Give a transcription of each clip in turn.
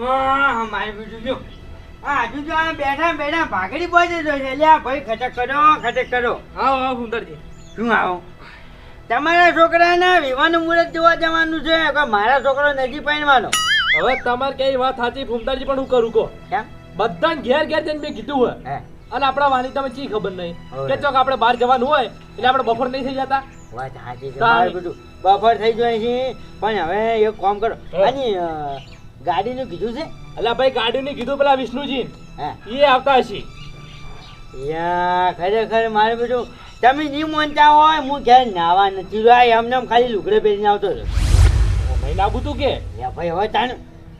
મારી બીજું જો આ હજુ જો આ બેઠા બેઠા ભાગડી પહોંચે છે. એટલે ભાઈ ખટક કરો ખટક કરો. આવો આવો સુંદરજી. શું આવો? તમારા છોકરાના વિવાહનું મુહૂર્ત જોવા જવાનું છે કે મારા છોકરો નથી પહેરવાનો? હવે તમારે કઈ વાત સાચી ફૂમતાજી પણ હું કરું કો બધા બધાને ઘેર ઘેર જઈને મેં કીધું હોય. અને આપણા વાલી તમે ચી ખબર નહીં? કે ચોક આપણે બહાર જવાનું હોય એટલે આપણે બફર નહીં થઈ જતા? વાત સાચી છે બફર થઈ જાય છે પણ હવે એક કામ કરો. હે. ગાડીનું કીધું છે? એટલે ભાઈ ગાડીનું કીધું પેલા વિષ્ણુજી. એ આવતા હશે. યા ખરેખર મારે બધું તમે નહીં માનતા હોય હું ઘેર નાવા નથી રહ્યો. એમને એમ ખાલી લુગડે પહેરીને આવતો હતો ભાઈ આબુ તું કે? યા ભાઈ હવે તાણ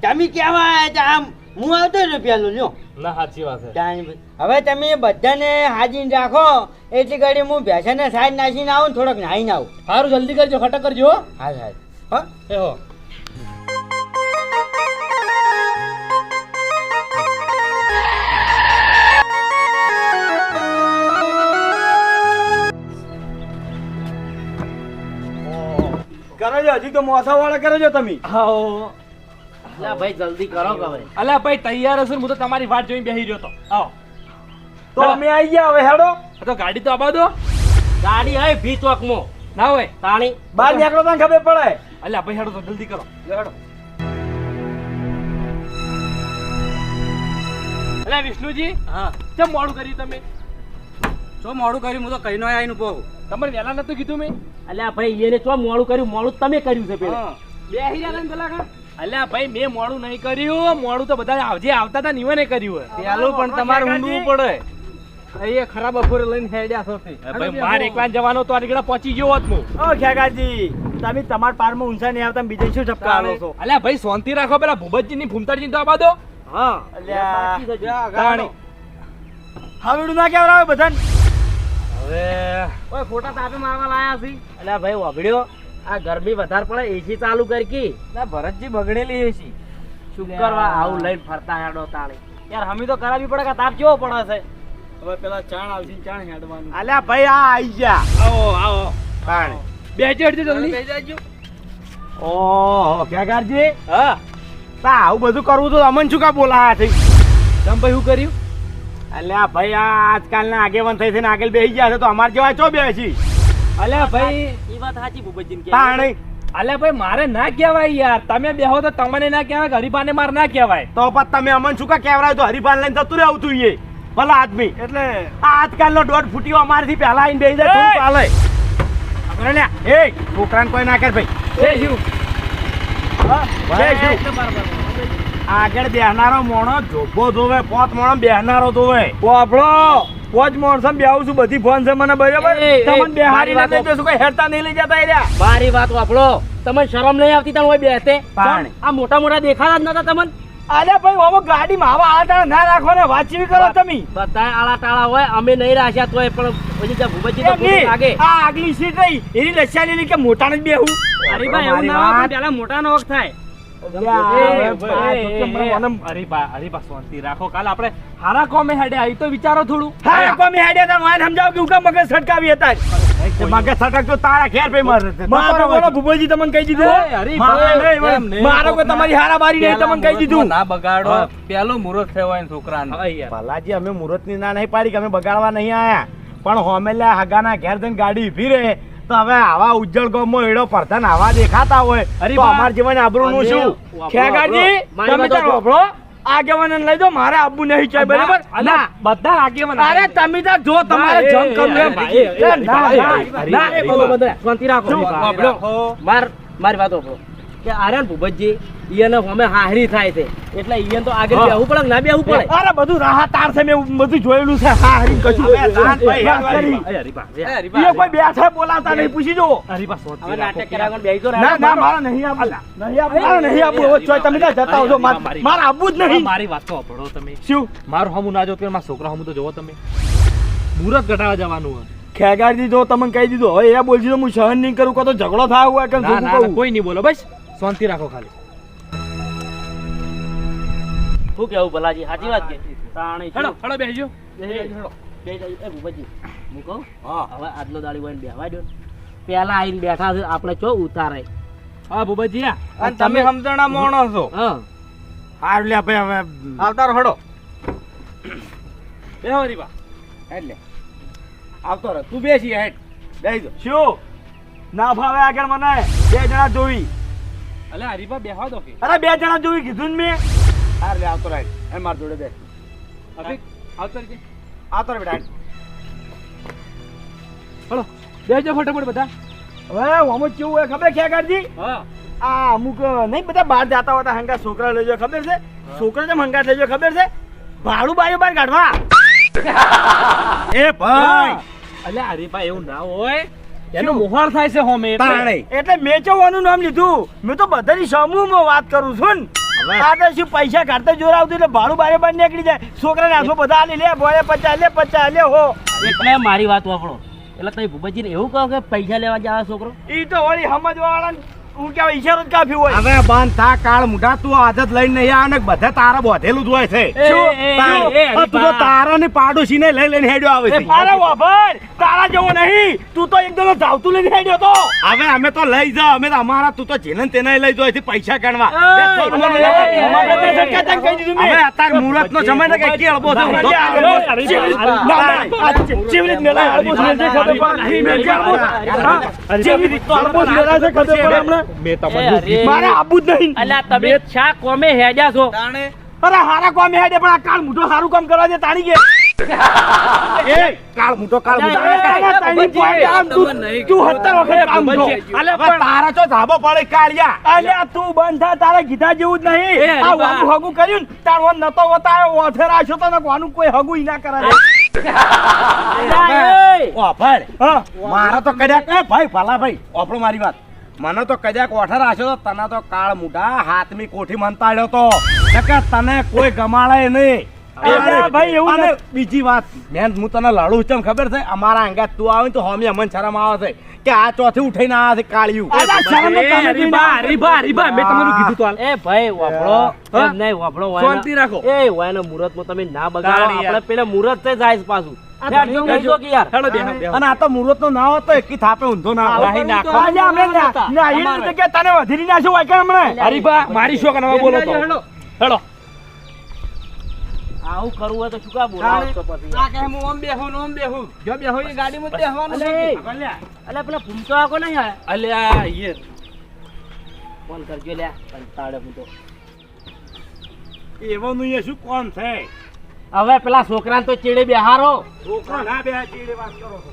તમે કેવા તા આમ હું આવતો રહ્યો પેલો લ્યો. ના સાચી વાત છે. હવે તમે બધાને હાજીને રાખો. એટલી ઘડી હું ભેંસાને સાઈડ નાસીને આવું થોડોક નાહીને આવું. સારું જલ્દી કરજો ખટક કરજો હા. હા હા એ હો. કરો છો હજી તો મોસા વાળા કરે છો તમે. આવો અલા ભાઈ જલ્દી કરો કે હવે. અલ્યા ભાઈ તૈયાર હશું હું તો તમારી વાટ જોઈને બેહી રહ્યો તો. આવો તો અમે આવી ગયા હવે હેડો. તો ગાડી તો આબા દો ગાડી આય ભી ચોકમો. ના હોય. તાણી. બહાર નીકળો તને ખબર પડે. અલ્યા ભાઈ હેડો તો જલ્દી કરો. હેડો. અલ્યા વિષ્ણુજી હા. કેમ મોડું કર્યું તમે? ચો મોડું કર્યું હું તો કઈ નો આવીને પોગું તમારે વહેલા નતું કીધું મેં? અલ્યા ભાઈ એને ચો મોડું કર્યું મોડું તમે કર્યું છે પેલા. બે રહ્યા ને પેલા કા અલ્યા ભાઈ મેં મોડું નહીં કર્યું. મોડું તો બધા આવજે આવતા હતા નિવને કર્યું હોય. પેલું પણ તમારે ઊંડવું પડે. અહીંયા ખરાબ બપોરે લઈને હેડ્યા છો. ભાઈ મારે એકલા જવાનો તો આગળ પહોંચી ગયો હોત હું. ઓ ખેગાજી તમે પાર પારમાં ઊંચા નહીં આવતા બીજે શું ઠપકારો છો? અલ્યા ભાઈ શાંતિ રાખો પેલા ભૂપતજી ની ભૂમતાજી તો આબા દો હા. અલ્યા. હાવડું ના કેવડાવે બધાને? હવે ઓય ફોટા તાપે મારવા લાયા છે. અલ્યા ભાઈ વાભડ્યો આ ગરમી વધારે પડે એસી ચાલુ કરી. ભરતજી બગડેલી એસી શું કરવા આવું લઈને ફરતા હેડો તાણી યાર હમી તો કરાવી પડે કે તાપ કેવો પડે છે? હવે પેલા ચાણ આવશે ચાણ હેડવાનું. અલ્યા ભાઈ આ આવી ગયા. આવો આવો. તાણ બેસજો હેડજો જલ્દી ઓહો ખેગારજી હા. તા આવું બધું કરવું તો અમન શું કા બોલાયા છે? તમ ભાઈ શું કર્યું? અલ્યા ભાઈ આ આજકાલના આગેવાન થઈ થઈને આગળ બેસી ગયા છે તો અમાર જેવા ચો બેસી અલ્યા ભાઈ એ વાત સાચી ભૂપતજી કે. તાણે અલ્યા ભાઈ મારે ના કહેવાય યાર. તમે બેહો તો તમને ના કહેવાય ગરીબાને મારે ના કહેવાય. તો પછી તમે અમન શું કા કહેવાય તો હરીફાન લઈને જતું રહેવું જોઈએ એ. ભલા આદમી. એટલે આ આજકાલનો દોઢ ફૂટીઓ અમારથી પહેલા આવીને બેસી જાય તો ચાલે લ્યા, એ છોકરાને કોઈ ના કરે ભાઈ. જય શિવ હા, શિવ? આગળ બેહનારો મોણો જોભો જોવે પોત મોણો બેહનારો જોવે. પોપડો પોચ મોણસો બેહું છું બધી ફોન છે મને બરાબર? તમને બેહારી ના નથી જશું કોઈ હેરતા નહીં લઈ જતા એ રહ્યા મારી વાત વાપરો તમને શરમ નહીં આવતી તમે બેસતે પાણી. આ મોટા મોટા દેખાતા જ નતા તમને? અરે ભાઈ હવે ગાડીમાં આવા આટા ના રાખો ને વાતચીત કરો તમે. બધા આળા ટાળા હોય અમે નહીં રાખ્યા તોય પણ પછી ત્યાં ભૂપતજી તો લાગે. આ આગલી સીટ રહી. એની લસ્યા લીધી કે મોટાને જ બેહું? હરીભાઈ એવું ના પેલા મોટા નો વખત થાય. રાખો. કાલ આપણે હારા કોમે હેડે આવી તો વિચારો થોડું. હા કોમી હેડ્યા તા વાન સમજાવ કે ઉકા મગજ છટકાવી હતા. મગજ છટક તારા ઘેર પે મારે મારો બોલો ભૂપોજી તમને કહી દીધું મારો નહીં, એમ નહીં. મારો કોઈ તમારી હારા બારી નહીં તમને કહી દીધું. ના બગાડો. પેલો મુહૂર્ત થયો હોય છોકરાને. ભલાજી અમે મુહૂર્તની ના નહીં પાડી કે અમે બગાડવા નહીં આયા. પણ હોમેલ્યા હગાના ઘેર જઈને ગાડી ઊભી રહે. તો હવે આવા ઉજ્જળ ગામમાં એડો પરધન આવા દેખાતા હોય અરે અમાર જીવન આબરૂનું શું ખેગાજી તમે તો વાપરો આગેવાન લઈ દો મારે આબુ નહીં ચાય બરાબર ના બધા આગેવાન અરે તમે તો જો તમારે જંગ કરવું ના, ના, ના, શાંતિ રાખો? માર મારી વાત વાપરો કે આર્યન ભૂપતજી ઈયન અમે હાહરી થાય છે. એટલે ઈયન તો આગળ બેહવું પડે ના બેહવું પડે? અરે બધું તાર છે મેં બધું જોયેલું છે હાહરી કશું. એ કોઈ બેઠા બોલાતા નહીં પૂછી જો હવે નાટક કર્યા બેહી ના ના મારા નહીં આબુ નહીં આબુ મારા નહીં આબુ હવે ચોય તમે ના જતા આવજો મારા આબુ જ નહીં. મારી વાત તો સાંભળો તમે. શું? મારું હમું ના જો કે મારા છોકરા હમું તો જોવો તમે. મુરત ઘટાડવા જવાનું હોય. ખેગાડી દીધો તમને કહી દીધો. હવે એ બોલજી તો હું સહન નહીં કરું કાં તો ઝઘડો થાય હોય કે કોઈ નહીં બોલો બસ. શાંતિ રાખો ખાલી. શું કેવું ભલાજી? સાચી વાત કે? તાણી? હેડો હેડો બેસજો. હેડો. એ ભૂપતજી હું કહું? હા. હવે આજનો દાડી હોય બેહવા દો પેલા આવીને બેઠા છે આપણે ચો ઉતારે હા ભૂપતજી અને તમે સમજણા મોણો છો. હા. હાર લે ભાઈ હવે આવતા રહો હડો. બેહો હરીબા એટલે. આવતો રહે તું બેસી હેડ. બેસી શું? ના ભાવે આગળ મને. બે જણા જોઈ. અલે હરીફા બેહવા દો કે. અરે બે જણા જોઈ કીધું ને મેં. હાર લે આવતો રાઈટ. એ માર જોડે બે અફિક આવતો રે આવતો રે બેટા. હળો બેહજો ફટાફટ બધા. હવે અમુક કેવું હોય ખબર છે કરજી હા. આ અમુક નહીં બધા બહાર જતા હોતા હંગા છોકરા લેજો ખબર છે? છોકરા જેમ હંગા લેજો ખબર છે? ભાડું બાયું બાર કાઢવા. એ ભાઈ. અલે હરીબા એવું ના હોય. એનો મોહર થાય છે હોમે એટલે. મેચવવાનું નામ લીધું. મેં તો બધાની સમૂહમાં વાત કરું છું ને. આ તો શું પૈસા કાઢતા જોર આવતું એટલે ભાડું બારે બાર નીકળી જાય. છોકરાને આસો બધા આલી લે બોલે પચાસ લે પચાસ લે હો. એટલે મારી વાત વાપરો. એટલે તમે ભૂપતજીને એવું કહો કે પૈસા લેવા જાય છોકરો? એ તો વળી સમજવા વાળા હું કેવાય ઈશારો જ કાફી હોય હવે બંધ થા કાળ મુઢા તું આદત લઈને નહીં આવે ને બધા તારા બોધેલું જ હોય છે. તું તો તારા ને પાડોશીને લઈ લઈને હેડ્યો આવે છે. અરે વાભર તારા જેવો નહીં. તું તો એકદમ ધાવતું લઈને હેડ્યો તો. હવે અમે તો લઈ જા અમે તો અમારા તું તો જેને તેને લઈ જાય છે પૈસા ગણવા મેં. હવે અત્યારે મુહૂર્ત નો સમય ને કઈ કેળવો છે. ના, ના, ના. ના, ના, ના, જેવી ખબર પડે. મેં કેળવો છે. હા, જેવી રીત તો આળબો જ મેળાય છે, ખબર પડે હમણાં. એ, અરે. મારે આબુ જ નહીં. અલ્યા તમે શા કોમે હેડ્યા છો? અરે હારા કોમ હેડે પણ આ કાળ મોટો હારું કામ કરવા દે તાણી કે એ. કાળ મોટો કાળ મોટો એ, એ, એ, તાણી ભૂપતજી, આમ તું તું હત્તર વખત કામ મોટો અલે પણ તારા તો ધાબો પડે કાળિયા. અલે તું બંધ થા તારા ગીધા જેવું જ નહીં. આ હગું કર્યું ને તાર વન નતો વતાયો ઓથે રાખ્યો તો ને કોઈ હગું ઈ ના હા. મારા તો કર્યા ભાઈ ભાલા ભાઈ ઓપડો મારી વાત. મને તો કદાચ ઓઠે રાખ્યો તો તને તો કાળ મુઢા હાથમી કોઠી મંતાડ્યો તો. કે તને કોઈ ગમાડે નહીં. ભાઈ, એવું બીજી વાત મેં હું તને લડું છે ખબર છે? અમારા અંગે તું આવે ને તો હોમી અમન શરમ આવે છે. કે આ ચોથી ઉઠીને આવે છે કાળિયું. એ, હરીબા હરીબા હરીબા મેં તમને કીધું તો એ ભાઈ વાપરો. એમ નહીં વાપરો શાંતિ રાખો. એ વાયના મુહૂર્તમાં તમે ના બગાડો. આપણે પેલા મુહૂર્ત થઈ જાય પાછું. અને આ તો મુહૂર્ત નો ના હોત તો એકી થાપે ઊંધો ના આવે. ના- તને વધેરી નાખ્યો હમણાં? મારી શોખ કરવા બોલો હેડો. આવું કરવું હોય તો શું કામ બોલાવો તો પછી? અલે, એ. અલે પેલા ભૂમતો આખો નહીં અલે આ યે ફોન કરજો લ્યા કંટાળે હું તો. એવાનું એ શું કોણ છે? હવે પેલા છોકરાને તો ચીડે બેહારો. છોકરો ના બે ચીડે વાત કરો છો.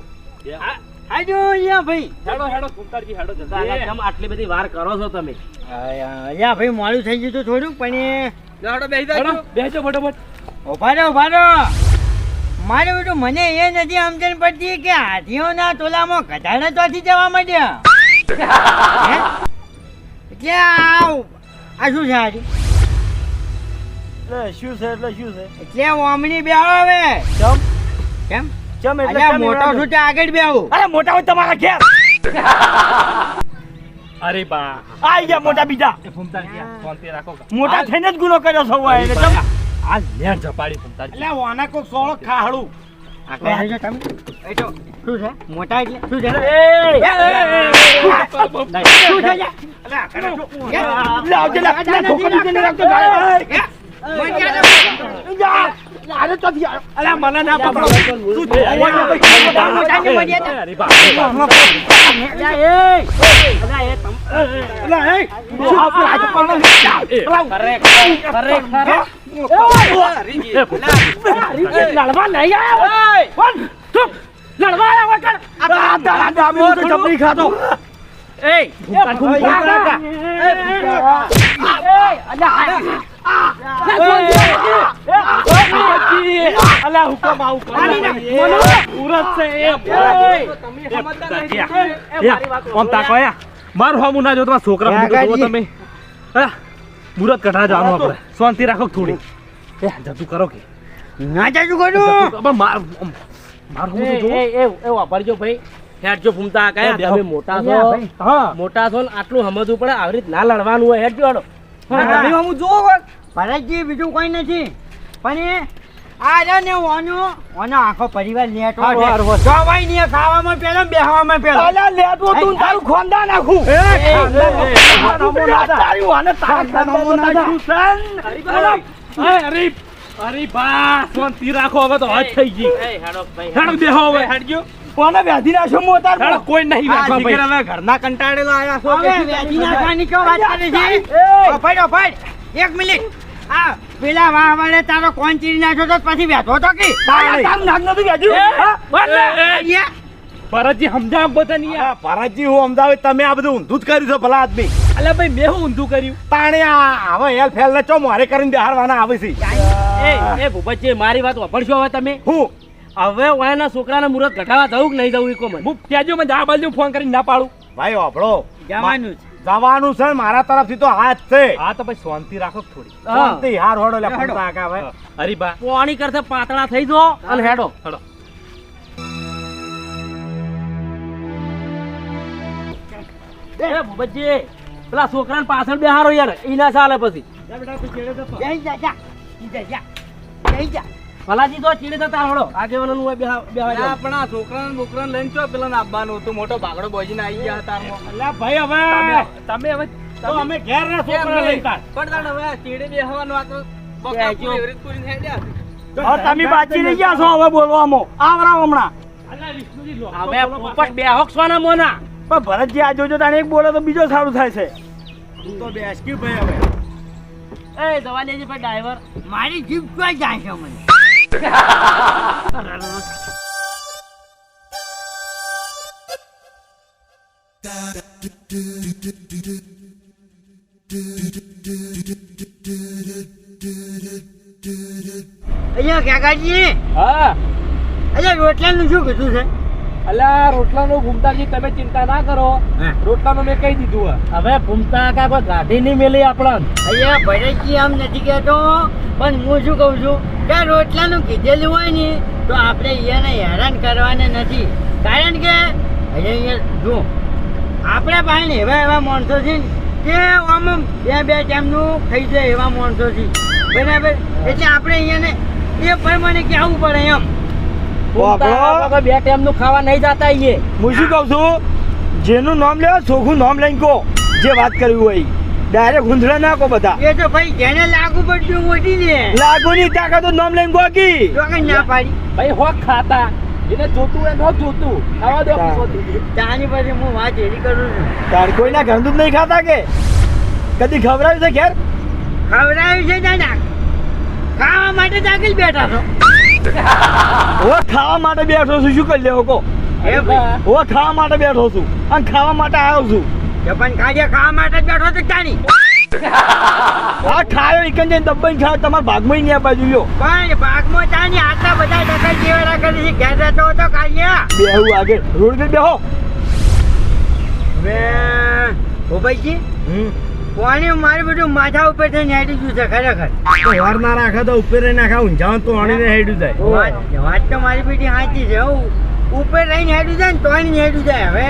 આજો અહીંયા ભાઈ. હેડો હેડો કુંતારજી હેડો જલ્દી. કેમ આટલી બધી વાર કરો છો તમે? અહીંયા ભાઈ મોડું થઈ ગયું થોડું પણ બેસજો ફટાફટ. ઊભા રહો ઊભા મારે બેટું મને એ નથી સમજણ પડતી કે હાથીઓના ટોલામાં ગધાડા ચોથી જવા માંડ્યા. હે? એટલે આ આ શું છે હાજી એટલે શું છે એટલે શું છે? એટલે ઓમની બે આવે ચમ? કેમ? ચમ એટલે મોટો છું? તે આગળ બે આવું અરે મોટા હોય તમારા ઘેર. અરે બા. આઈ ગયા મોટા બીજા. આ રાખો. મોટા થઈને જ ગુનો કર્યો છો હોય આ લેણ પણ તારી એટલે વાના કોક સોળો ખાહડું બેસી જાઓ તમે એ તો શું છે મોટા એટલે શું છે એ, એ, એ, એ, શું છે લ્યા? એટલે આ કરે શું? લાવજે, લા- લા, ઠોકર દીધે ને રાખજો, ગાય. તમ-. લડવા નહીં આવ્યો. ચૂપ. લડવા આવ્યો હોય કાં? આ દાડા દાબીનું તો જબરી ખાતો. એ, અલા હુકમ આવું કરો ઉરત છે એ ઓમ મારું હમું ના જો તમારા છોકરા તમે મુરત કઢા જવાનું આપણે. શાંતિ રાખો થોડી એ જતું કરો કે. ના ચાચુ કરો. માર મારું હમું એ, એ, એ, એ વાપરજો ભાઈ. હેડજો ફૂમતા કયા તમે મોટા છો હા. મોટા છો ને આટલું સમજવું પડે. આવી રીત ના લડવાનું હોય હેડજો જોવો ભરતજી બીજું કોઈ નથી. પણ એ આ ને ઓનો ઓનો આખો પરિવાર લેટો. જવાય નહીં ખાવામાં પેલો ને બેહવામાં પેલો લેટવો તું તારું ખોંદા નાખું એ, તારી તારા અરે અરે અરે બા શાંતિ રાખો હવે તો હદ થઈ ગઈ હેડો બેહો હવે હેડજો કોને વ્યાધી નાખ્યો મો તાર કોઈ નહીં ભાઈ હવે ઘરના કંટાળેલા આયા છો હવે નાખવાની વાત કરે છે. એક મિનિટ આ પેલા વાહ વાળે તારો કોણ ચીરી નાખ્યો તો પછી બેઠો તો કે? તારા નથી. ભરતજી સમજાવ બધા નહીં આ ભરતજી હું અમદાવાદ તમે આ બધું ઊંધું જ કર્યું છે ભલા આદમી. અલ્યા ભાઈ મેં હું ઊંધું કર્યું? તાણે આ હવે હેલ ફેલ ને ચો મારે કરીને બહારવાના આવે છે. એ એ ભૂપતજી મારી વાત વાપરશો હવે તમે? હું? હવે ઓયાના છોકરાના મુહૂર્ત ઘટાવા જવું કે નહીં જવું એ કોમન? હું ત્યાં કહેજો મને આ બાજુ ફોન કરીને ના પાડું. ભાઈ વાપરો જવાનું છે. જવાનું છે મારા તરફથી તો હાથ છે. હા તો ભાઈ શાંતિ રાખો થોડી. શાંતિ હાર હોડો. લે હેડો. ફરતા ભાઈ અરે બા. પાણી કરતા પાતળા થઈ જો અને હેડો. હેડો. એ ભૂપતજી પેલા છોકરાને પાછળ બેહારો યાર. એના ચાલે પછી. જઈ જા, જા. જા. જા. જા. ભલાજી તો ચીડી જતા હળો. આગેવાનનું હોય બેહા બેહવા ના, જાઓ. છોકરાને બોકરાને લઈને છો પેલા આપવાનું હતું? મોટો બાગડો બોજીને આવી ગયા હતા એટલે ભાઈ હવે તમે હવે તો અમે ઘેર ના છોકરા નહીં? લઈ તાર. પણ તાણ હવે ચીડે બેહવાનું આ તો બકા એવરેજ પૂરી થઈ ગયા. તમે બાચી રહી ગયા છો હવે બોલવામાં. આવરા હમણાં. અલ્યા વિષ્ણુજી લો હવે પોપટ બેહોક સોના મોના. પણ ભરતજી આ જોજો તાણે એક બોલે તો બીજો સારું થાય છે. તું તો બેસ કે ભાઈ હવે. એ દવા દેજે ભાઈ ડ્રાઈવર. મારી જીભ ક્યાં જાય છે મને? અહીંયા કાકાજી હા. અહીંયા રોટલાનું શું કીધું છે? અલ્યા રોટલાનું ઘૂમતાજી તમે ચિંતા ના કરો. રોટલાનું મેં કહી દીધું હવે ભૂમતા કા કોઈ ગાડી નહીં મેલી આપણા અહીંયા ભરેજી આમ નથી કહેતો પણ હું શું કહું છું કે રોટલાનું કીધેલું હોય ને તો આપણે અહીંયાને હેરાન કરવાને નથી. કારણ કે અહીંયા અહીંયા જો આપણે પાસે એવા એવા માણસો છે કે આમ બે બે ટાઈમનું ખાઈ જાય એવા માણસો છે. બરાબર? એટલે આપણે અહીંયાને એ પ્રમાણે કહેવું પડે એમ. બે ટાઈમનું ખાવા નહીં જતા હું શું કહું છું? જેનું નામ લેવા ચોખ્ખું નામ લઈને કહો જે વાત કરવી હોય. ડાયરેક્ટ ગુંધળા નાખો બધા. એ તો ભાઈ જેને લાગુ પડતું મોટી ને. લાગુ ની તાકાત તો નામ લઈને કહો કી. ના પાડી. ભાઈ હોક ખાતા. એને જોતું હોય ન જોતું. ખાવા દો પછી હું વાત કરું છું. તાર કોઈના ઘરનું જ નહીં ખાતા કે? કદી ખવડાવ્યું છે ઘેર? ખવડાવ્યું છે દાદા. ખાવા માટે દાખલ બેઠા છો. હવે ખાવા માટે બેઠો છું શું કરી લેવો કહો? ઓ ખાવા માટે બેઠો છું અને ખાવા માટે આવ્યો છું. કે પણ કાજે ખાવા માટે બેઠો તો તાણી આ ખાયો એકન જઈને દબાઈને ખાયો તમાર ભાગમાં નહીં બાજુ લ્યો. પણ ભાગમાં તાણી આટલા બધા ટકા જેવાડા કરી છે ઘેર રહેતો હતો કાલિયા બેહુ આગે. રોડ દે બેહો. હવે ભોપાઈજી હમ. કોણે મારી બધું માથા ઉપર થઈને હેડી ગયું છે ખરેખર? તો વાર ના રાખે તો ઉપર રહી નાખા ઊંઝાણ તો અણીને હેડ્યું જાય. વાત વાત તો મારી બેટી સાચી છે હું. ઉપર રહીને હેડું જાય ને તો ને હેડું જાય. હવે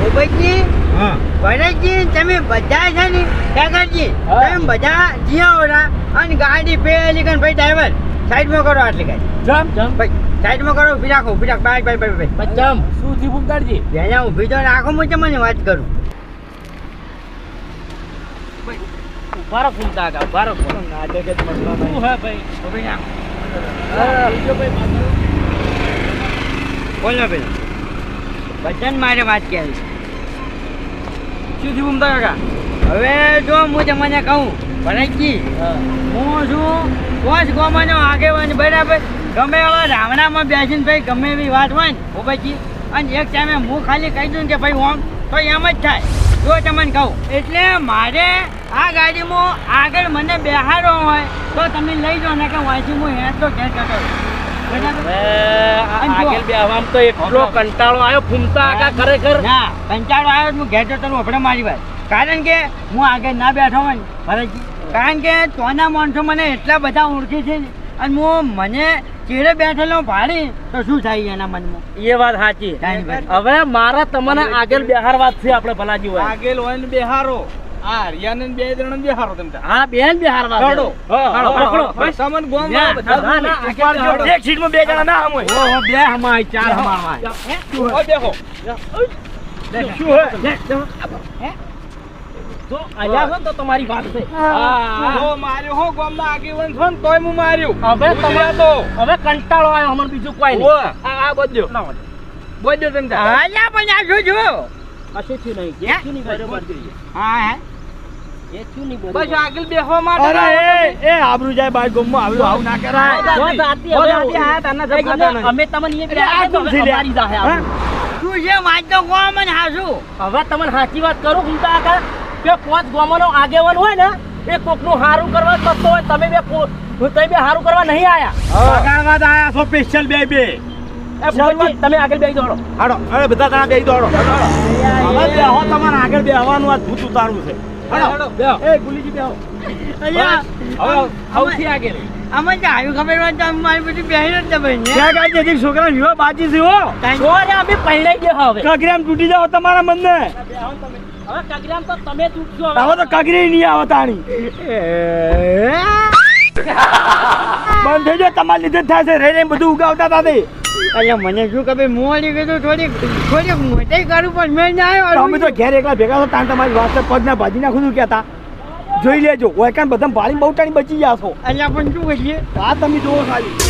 ભોપાઈજી ભરતજી તમે બધા છે ને કાકાજી તમે બધા જ્યાં ઓરા અને ગાડી પેલી કન ભાઈ ડ્રાઈવર સાઈડમાં કરો આટલી ગાડી. જમ જમ. ભાઈ સાઈડમાં કરો ઊભી રાખો ઊભી રાખો. Bye bye bye bye. જમ. શું થયું કાઢજી જેને ઊભી તો રાખો હું તમને વાત કરું. ઊભા રહો ભૂમતા કા ઊભા રહો શું હે ભાઈ? ઊભી રાખો હા, બીજો ભાઈ. બોલો પેલા બધાને મારે વાત કહેવી છે. શું થયું ભૂમતા કાકા? હવે જો હું તમને કહું ભરતજી હું. છું કોચ ગોમાનો આગેવાન બરાબર. ગમે એવા રાવણામાં બેસીને ભાઈ ગમે એવી વાત હોય ને ઓ પછી અને એક ટાઈમે હું ખાલી કહી દઉં કે ભાઈ ઓમ તો એમ જ થાય. જો તમને કહું એટલે મારે આ ગાડીમાં આગળ મને બેહાડો હોય તો તમે લઈ જાઓ ને કે વાંચી હું હેર તો ઘેર જતો. આગળ બેહવામાં તો એટલો કંટાળો આવ્યો ભૂમતા કાકા ખરેખર? ના કંટાળો આવ્યો તો હું ઘેર જતો આપણે મારી વાત. કારણ કે હું આગળ ના બેઠો હોય ભરતજી કારણ કે તોના માણસો મને એટલા બધા ઓળખે છે અને હું મને ચેડે બેઠેલો ભાડી તો શું થાય એના મનમાં એ વાત સાચી હવે મારા તમને આગળ બેહાર વાત છે આપણે ભલાજી હોય આગેલ હોય ને બેહારો આ હરિયાને બે જણ તમે હા બેન બી હારવા હેડો. હા, હાલો, હા, પકડો. હા. તમને ગોમ ના, વાળા બધા ના, ના, એક ઉપાડજો. હેડો. એક સીટમાં બે જણા ના હમોય. બે હમાય ચાર હમાય ઓ બેહો શું હે? જો અહીંયા છો તો તમારી વાત છે. જો માર્યો હો ગોમના આગેવાન છો ને તોય હું માર્યું. હવે તમારે તો. હવે કંટાળો આવ્યો બીજું કોઈ નહીં. આ આ બધ્યો બધ્યો તમે તાર. પણ આ શું કશું થયું નહીં જે નહીં બરોબર. હા હે? જે થયું નહીં બસ આગળ બેહવા માટે અરે એ એ આબરૂ જાય બાર ગોમમાં આવ્યું આવું ના કરાય. જો જાતિ હવે. અમે તમને એ એટલે તો શું છે લે? અમારી જાહે હા? આવું. શું છે વાત તો કહો મને હાસું. હવે તમને સાચી વાત કરું હું તો આગળ કે પાંચ ગામોનો આગેવાન હોય ને એ કોકનું હારું કરવા થતો હોય તમે બે કો- તમે બે હારું કરવા નહીં આયા. બગાડવા જ આયા છો સ્પેશિયલ બે બે. તમે આગળ બેસી દોડો. હાડો બધા જણા બેસી દોડો. હવે બેહો તમારે આગળ બેહવાનું આ ભૂત ઉતારવું છે. હાડો બેહો. એ ગુલીજી બેહો. અલ્યા હવે સૌથી આગળ. અમે આવ્યું ખબર હોય તો મારી બધી બેહી જ ક્યાં છોકરા વિવાહ બાજી છે હો. ને અમે પહેલાઈ ગયા હવે. કગરામ તૂટી જાવ તમારા મનને? હવે કગરામ તો તમે તૂટશો હવે. હવે તો કગરી નહીં આવે તાણી. બંધ થઈ જાય તમારા લીધે જ થાય છે. રે રે બધું ઉગાવતા હતા તે. અલ્યા મને શું ખબર? મોડી કીધું થોડીક થોડીક મોટી કરું પણ મેં ના આવ્યો. તમે તો ઘેર એકલા ભેગા તાણ તમારી વાત છે પગ ના ભાજી નાખું છું કહેતા. જોઈ લેજો. ઓયકાન બધા ભાળી બહુ ટાણી બચી ગયા છો. અલ્યા પણ શું કરીએ? આ તમે જોવો ખાલી.